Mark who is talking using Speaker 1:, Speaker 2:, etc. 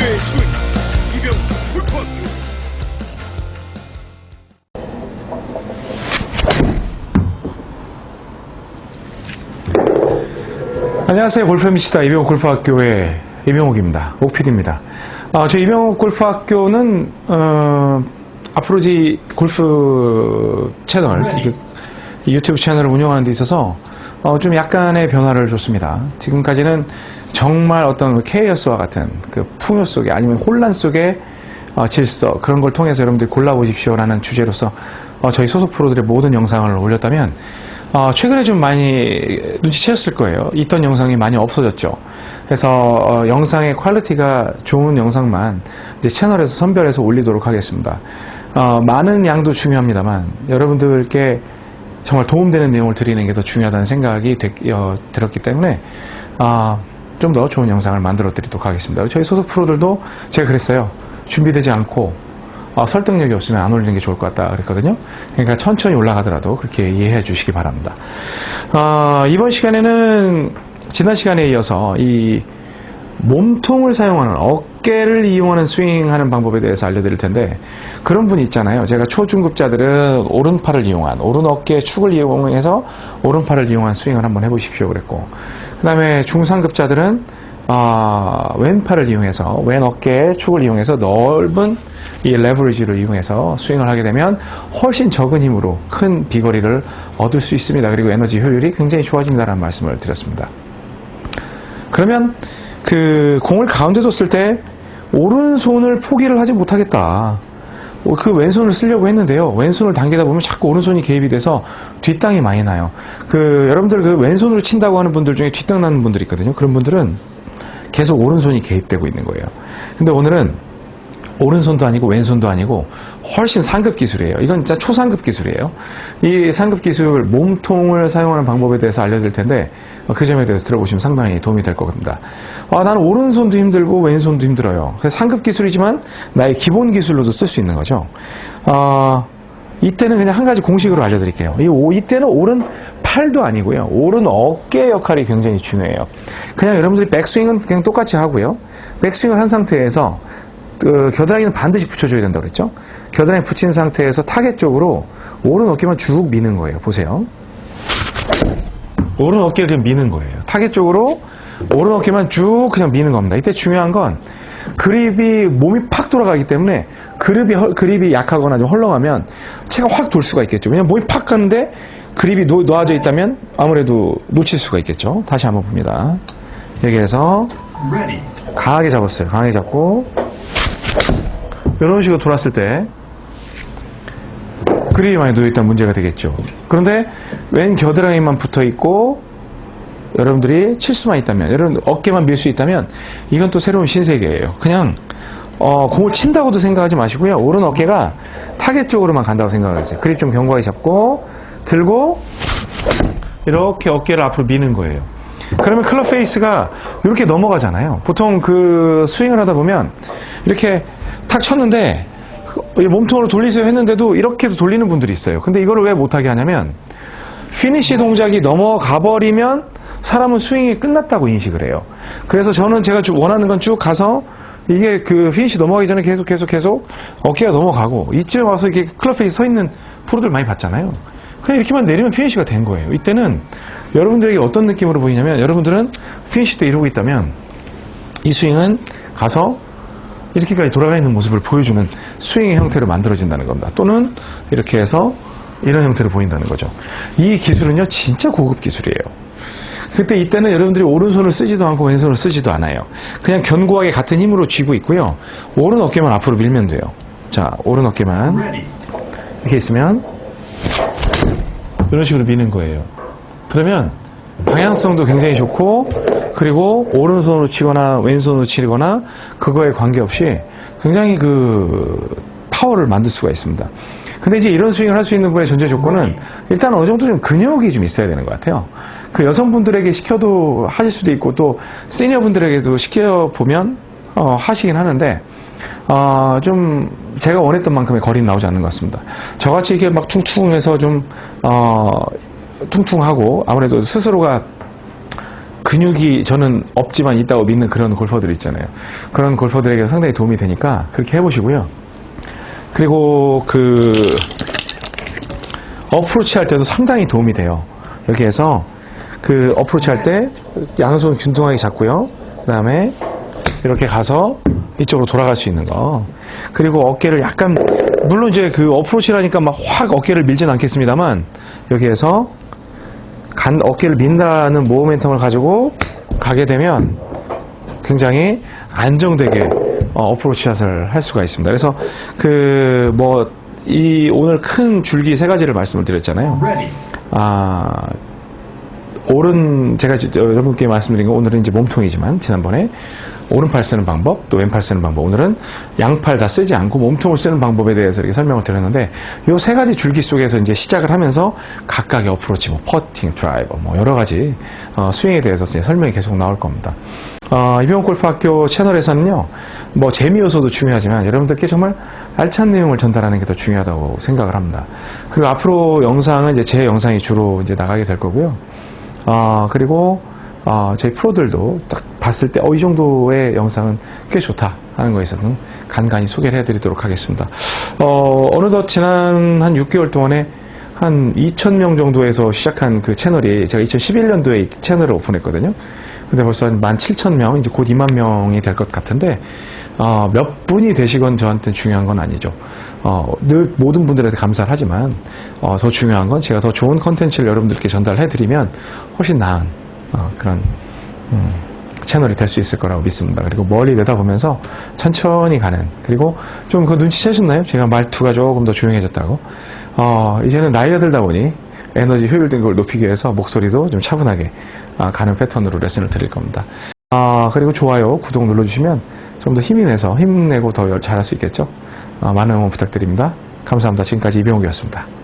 Speaker 1: 이병
Speaker 2: 안녕하세요. 골프 미치다 이병옥 골프학교의 이병옥입니다. 옥PD입니다. 어, 저희 이병옥 골프학교는 어, 앞으로 이제 골프 채널, 그 유튜브 채널을 운영하는 데 있어서 어, 좀 약간의 변화를 줬습니다. 지금까지는 정말 어떤 그 케이어스와 같은 그 풍요 속에 아니면 혼란 속에 어, 질서 그런 걸 통해서 여러분들이 골라보십시오라는 주제로서 어, 저희 소속 프로들의 모든 영상을 올렸다면 어, 최근에 좀 많이 눈치채셨을 거예요. 있던 영상이 많이 없어졌죠. 그래서 어, 영상의 퀄리티가 좋은 영상만 채널에서 선별해서 올리도록 하겠습니다. 어, 많은 양도 중요합니다만 여러분들께 정말 도움되는 내용을 드리는 게 더 중요하다는 생각이 되- 어, 들었기 때문에 좀 더 좋은 영상을 만들어 드리도록 하겠습니다. 저희 소속 프로들도 제가 그랬어요. 준비되지 않고 어, 설득력이 없으면 안 올리는 게 좋을 것 같다 그랬거든요. 그러니까 천천히 올라가더라도 그렇게 이해해 주시기 바랍니다. 어, 이번 시간에는 지난 시간에 이어서 이 몸통을 사용하는 어 깨를 이용하는 스윙하는 방법에 대해서 알려드릴 텐데 그런 분이 있잖아요. 제가 초중급자들은 오른팔을 이용한 오른 어깨 축을 이용해서 오른팔을 이용한 스윙을 한번 해보십시오 그랬고 그 다음에 중상급자들은 아, 왼팔을 이용해서 왼 어깨의 축을 이용해서 넓은 이 레버리지를 이용해서 스윙을 하게 되면 훨씬 적은 힘으로 큰 비거리를 얻을 수 있습니다. 그리고 에너지 효율이 굉장히 좋아진다는 말씀을 드렸습니다. 그러면 그 공을 가운데 뒀을 때 오른손을 포기를 하지 못하겠다. 어, 그 왼손을 쓰려고 했는데요. 왼손을 당기다 보면 자꾸 오른손이 개입이 돼서 뒷땅이 많이 나요. 그 여러분들 그 왼손으로 친다고 하는 분들 중에 뒷땅 나는 분들이 있거든요. 그런 분들은 계속 오른손이 개입되고 있는 거예요. 근데 오늘은 오른손도 아니고 왼손도 아니고 훨씬 상급 기술이에요. 이건 진짜 초상급 기술이에요. 이 상급 기술 몸통을 사용하는 방법에 대해서 알려드릴 텐데 어, 그 점에 대해서 들어보시면 상당히 도움이 될것 같습니다. 아, 나는 오른손도 힘들고 왼손도 힘들어요. 상급 기술이지만 나의 기본 기술로도 쓸 수 있는 거죠. 아, 이때는 그냥 한 가지 공식으로 알려드릴게요. 이 오- 이때는 오른 팔도 아니고요. 오른 어깨 역할이 굉장히 중요해요. 그냥 여러분들이 백스윙은 그냥 똑같이 하고요. 백스윙을 한 상태에서 그 겨드랑이는 반드시 붙여줘야 된다고 그랬죠? 겨드랑이 붙인 상태에서 타겟 쪽으로 오른 어깨만 쭉 미는 거예요. 보세요. 오른 어깨를 그냥 미는 거예요. 타겟 쪽으로 오른 어깨만 쭉 그냥 미는 겁니다. 이때 중요한 건 그립이 몸이 팍 돌아가기 때문에 그립이 헐- 그립이 약하거나 좀 헐렁하면 채가 확 돌 수가 있겠죠. 왜냐면 몸이 팍 가는데 그립이 놓, 놓아져 있다면 아무래도 놓칠 수가 있겠죠. 다시 한번 봅니다. 여기에서 강하게 잡았어요. 강하게 잡고 이런 식으로 돌았을 때 그립이 많이 놓여있다면 문제가 되겠죠. 그런데 왼 겨드랑이만 붙어 있고 여러분들이 칠 수만 있다면, 여러분 어깨만 밀 수 있다면 이건 또 새로운 신세계예요. 그냥 어, 공을 친다고도 생각하지 마시고요. 오른 어깨가 타겟 쪽으로만 간다고 생각하세요. 그립 좀 견고하게 잡고 들고 이렇게 어깨를 앞으로 미는 거예요. 그러면 클럽 페이스가 이렇게 넘어가잖아요. 보통 그 스윙을 하다 보면 이렇게 탁 쳤는데 이 몸통으로 돌리세요 했는데도 이렇게 해서 돌리는 분들이 있어요. 근데 이거를 왜 못하게 하냐면 피니시 동작이 넘어가 버리면 사람은 스윙이 끝났다고 인식을 해요. 그래서 저는 제가 쭉 원하는 건 쭉 가서 이게 그 피니시 넘어가기 전에 계속 계속 계속 어깨가 넘어가고 이쯤에 와서 이렇게 클럽 페이스 서 있는 프로들 많이 봤잖아요. 그냥 이렇게만 내리면 피니시가 된 거예요. 이때는 여러분들에게 어떤 느낌으로 보이냐면 여러분들은 피니시 때 이러고 있다면 이 스윙은 가서 이렇게까지 돌아가 있는 모습을 보여주는 스윙의 형태로 만들어진다는 겁니다. 또는 이렇게 해서 이런 형태로 보인다는 거죠. 이 기술은요, 진짜 고급 기술이에요. 그때 이때는 여러분들이 오른손을 쓰지도 않고 왼손을 쓰지도 않아요. 그냥 견고하게 같은 힘으로 쥐고 있고요. 오른 어깨만 앞으로 밀면 돼요. 자, 오른 어깨만 이렇게 있으면 이런 식으로 미는 거예요. 그러면 방향성도 굉장히 좋고 그리고 오른손으로 치거나 왼손으로 치거나 그거에 관계없이 굉장히 그 파워를 만들 수가 있습니다. 근데 이제 이런 스윙을 할 수 있는 분의 전제 조건은 일단 어느 정도 좀 근육이 좀 있어야 되는 것 같아요. 그 여성분들에게 시켜도 하실 수도 있고 또 시니어 분들에게도 시켜 보면 어, 하시긴 하는데 어, 좀 제가 원했던 만큼의 거리는 나오지 않는 것 같습니다. 저같이 이렇게 막 퉁퉁해서 좀 어, 퉁퉁하고 아무래도 스스로가 근육이 저는 없지만 있다고 믿는 그런 골퍼들 있잖아요. 그런 골퍼들에게 상당히 도움이 되니까 그렇게 해보시고요. 그리고 그 어프로치 할 때도 상당히 도움이 돼요. 여기에서 그 어프로치 할 때 양손 균등하게 잡고요. 그 다음에 이렇게 가서 이쪽으로 돌아갈 수 있는 거. 그리고 어깨를 약간, 물론 이제 그 어프로치라니까 막 확 어깨를 밀진 않겠습니다만, 여기에서 간, 어깨를 민다는 모멘텀을 가지고 가게 되면 굉장히 안정되게 어, 어프로치 샷을 할 수가 있습니다. 그래서 그, 뭐, 이 오늘 큰 줄기 세 가지를 말씀을 드렸잖아요. 아, 오른, 제가 지- 여러분께 말씀드린 건 오늘은 이제 몸통이지만, 지난번에 오른팔 쓰는 방법, 또 왼팔 쓰는 방법. 오늘은 양팔 다 쓰지 않고 몸통을 쓰는 방법에 대해서 이렇게 설명을 드렸는데, 요세 가지 줄기 속에서 이제 시작을 하면서 각각의 어프로치, 뭐, 퍼팅, 드라이버, 뭐, 여러 가지, 어, 스윙에 대해서 이제 설명이 계속 나올 겁니다. 어, 이병헌 골프학교 채널에서는요, 뭐, 재미 요소도 중요하지만, 여러분들께 정말 알찬 내용을 전달하는 게 더 중요하다고 생각을 합니다. 그리고 앞으로 영상은 이제 제 영상이 주로 이제 나가게 될 거고요. 아, 그리고, 아, 저희 프로들도 딱 봤을 때, 어, 이 정도의 영상은 꽤 좋다 하는 거에 있어서는 간간히 소개를 해드리도록 하겠습니다. 어, 어느덧 지난 한 6개월 동안에 한 2,000명 정도에서 시작한 그 채널이 제가 2011년도에 이 채널을 오픈했거든요. 근데 벌써 한 17,000명, 이제 곧 2만 명이 될 것 같은데, 어, 몇 분이 되시건 저한테는 중요한 건 아니죠. 어, 늘 모든 분들한테 감사를 하지만, 어, 더 중요한 건 제가 더 좋은 컨텐츠를 여러분들께 전달해드리면 훨씬 나은, 어, 그런, 음, 채널이 될 수 있을 거라고 믿습니다. 그리고 멀리 내다보면서 천천히 가는, 그리고 좀 그 눈치채셨나요? 제가 말투가 조금 더 조용해졌다고. 어, 이제는 나이가 들다 보니 에너지 효율 등걸 높이기 위해서 목소리도 좀 차분하게 아, 가는 패턴으로 레슨을 드릴 겁니다. 아, 그리고 좋아요, 구독 눌러주시면 좀 더 힘이 내서 힘내고 더 잘할 수 있겠죠? 아, 많은 응원 부탁드립니다. 감사합니다. 지금까지 이병욱이었습니다.